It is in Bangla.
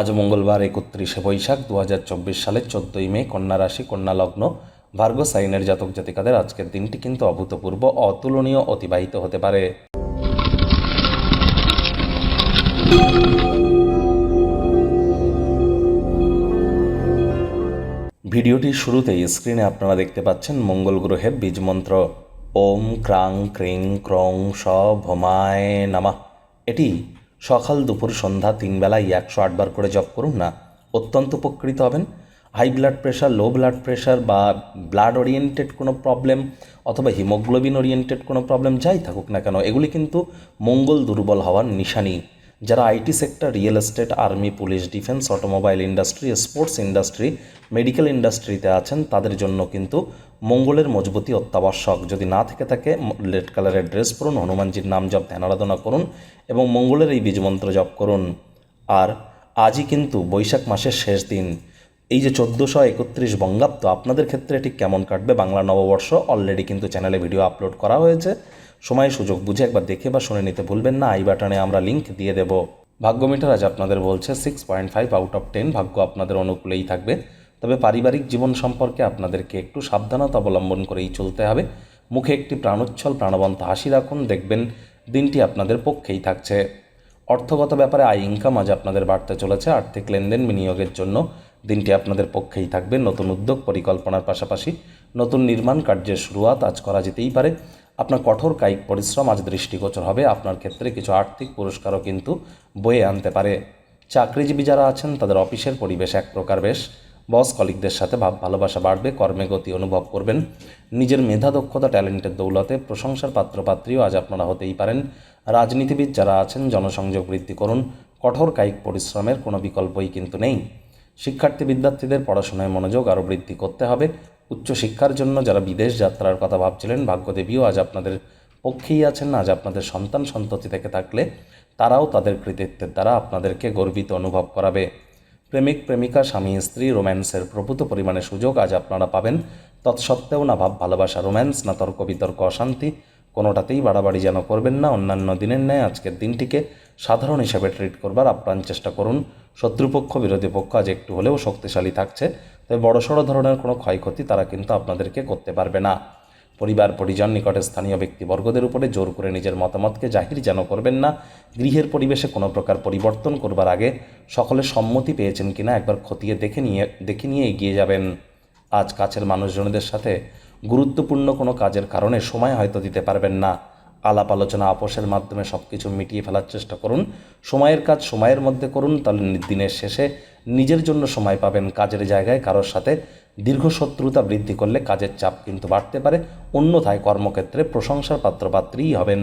আজ মঙ্গলবার একত্রিশে বৈশাখ দু হাজার চব্বিশ সালের চোদ্দোই মে কন্যা রাশি, কন্যা লগ্ন, ভার্গ সাইনের জাতক জাতিকাদের আজকের দিনটি কিন্তু অভূতপূর্ব, অতুলনীয়, অতিবাহিত হতে পারে। ভিডিওটির শুরুতেই স্ক্রিনে আপনারা দেখতে পাচ্ছেন মঙ্গল গ্রহের বীজ মন্ত্র। ওম ক্রাং ক্রিং ক্রং স ভমায় নামা। এটি সকাল দুপুর সন্ধ্যা তিন বেলায় একশো আটবার করে জপ করুন না, অত্যন্ত উপকৃত হবেন। High blood pressure, low blood pressure বা ব্লাড ওরিয়েন্টেড কোনো প্রবলেম অথবা হিমোগ্লোবিন ওরিয়েন্টেড কোনো প্রবলেম যাই থাকুক না কেন, এগুলি কিন্তু মঙ্গল দুর্বল হওয়ার নিশানি। যারা IT sector, real estate, army, police, defence, automobile industry, sports industry, medical ইন্ডাস্ট্রিতে আছেন, তাদের জন্য কিন্তু মঙ্গলের মজবুতি অত্যাবশ্যক। যদি না থেকে থাকে রেড কালারের ড্রেস পরুন, হনুমানজির নাম জপ, ধ্যান আরাধনা করুন এবং মঙ্গলের এই বীজমন্ত্র জপ করুন। আর আজই কিন্তু বৈশাখ মাসের শেষ দিন। এই যে চোদ্দোশো একত্রিশ বঙ্গাব্দ, আপনাদের ক্ষেত্রে এটি কেমন কাটবে? বাংলা নববর্ষ অলরেডি কিন্তু চ্যানেলে ভিডিও আপলোড করা হয়েছে। সময়, সুযোগ বুঝে একবার দেখে বা শুনে নিতে ভুলবেন না। আই বাটনে আমরা লিঙ্ক দিয়ে দেব। ভাগ্য মিটার আজ আপনাদের বলছে six point five out of ten ভাগ্য আপনাদের অনুকূলেই থাকবে। তবে পারিবারিক জীবন সম্পর্কে আপনাদেরকে একটু সাবধানতা অবলম্বন করেই চলতে হবে। মুখে একটি প্রাণোচ্ছল, প্রাণবন্ত হাসি রাখুন। দেখবেন দিনটি আপনাদের পক্ষেই থাকছে। অর্থগত ব্যাপারে আয় ইনকাম আজ আপনাদের বাড়তে চলেছে। আর্থিক লেনদেন বিনিয়োগের জন্য দিনটি আপনাদের পক্ষেই থাকবে। নতুন উদ্যোগ, পরিকল্পনার পাশাপাশি নতুন নির্মাণ কার্যের শুরুয়াত আজ করা যেতেই পারে। আপনার কঠোর কায়িক পরিশ্রম আজ দৃষ্টিগোচর হবে। আপনার ক্ষেত্রে কিছু আর্থিক পুরস্কারও কিন্তু বয়ে আনতে পারে। চাকরিজীবী যারা আছেন, তাদের অফিসের পরিবেশ এক প্রকার বেশ। বস কলিকদের সাথে ভাব ভালোবাসা বাড়বে, কর্মে গতি অনুভব করবেন। নিজের মেধা, দক্ষতা, ট্যালেন্টের দৌলতে প্রশংসার পাত্রপাত্রীও আজ আপনারা হতেই পারেন। রাজনীতিবিদ যারা আছেন, জনসংযোগ বৃদ্ধি করুন। কঠোর কায়িক পরিশ্রমের কোনো বিকল্পই কিন্তু নেই। শিক্ষার্থী বিদ্যার্থীদের পড়াশোনায় মনোযোগ আরও বৃদ্ধি করতে হবে। উচ্চশিক্ষার জন্য যারা বিদেশ যাত্রার কথা ভাবছিলেন, ভাগ্যদেবীও আজ আপনাদের পক্ষেই আছেন। আজ আপনাদের সন্তান সন্ততি থেকে থাকলে তারাও তাদের কৃতিত্বের দ্বারা আপনাদেরকে গর্বিত অনুভব করাবে। প্রেমিক, প্রেমিকা, স্বামী, স্ত্রী, রোম্যান্সের প্রভূত পরিমাণে সুযোগ আজ আপনারা পাবেন। তৎসত্ত্বেও না ভাব, ভালোবাসা, রোম্যান্স, না তর্ক, বিতর্ক, অশান্তি, কোনোটাতেই বাড়াবাড়ি যেন করবেন না। অন্যান্য দিনের ন্যায় আজকের দিনটিকে সাধারণ হিসাবে ট্রিট করবার আপ্রাণ চেষ্টা করুন। শত্রুপক্ষ, বিরোধী পক্ষ আজ একটু হলেও শক্তিশালী থাকছে, তবে বড়সড় ধরনের কোনো ক্ষয়ক্ষতি তারা কিন্তু আপনাদেরকে করতে পারবে না। পরিবার, পরিজন, নিকটে স্থানীয় ব্যক্তিবর্গদের উপরে জোর করে নিজের মতামতকে জাহির যেন করবেন না। গৃহের পরিবেশে কোনো প্রকার পরিবর্তন করবার আগে সকলের সম্মতি পেয়েছেন কিনা একবার খতিয়ে দেখে নিয়ে দেখে নিয়ে এগিয়ে যাবেন। আজ কাছের মানুষজনদের সাথে গুরুত্বপূর্ণ কোনো কাজের কারণে সময় হয়তো দিতে পারবেন না। আলাপ আলোচনা আপোষের মাধ্যমে সব কিছু মিটিয়ে ফেলার চেষ্টা করুন। সময়ের কাজ সময়ের মধ্যে করুন, তাহলে দিনের শেষে নিজের জন্য সময় পাবেন। কাজের জায়গায় কারোর সাথে দীর্ঘ শত্রুতা বৃদ্ধি করলে কাজের চাপ কিন্তু বাড়তে পারে। অন্যথায় কর্মক্ষেত্রে প্রশংসার পাত্রপাত্রীই হবেন।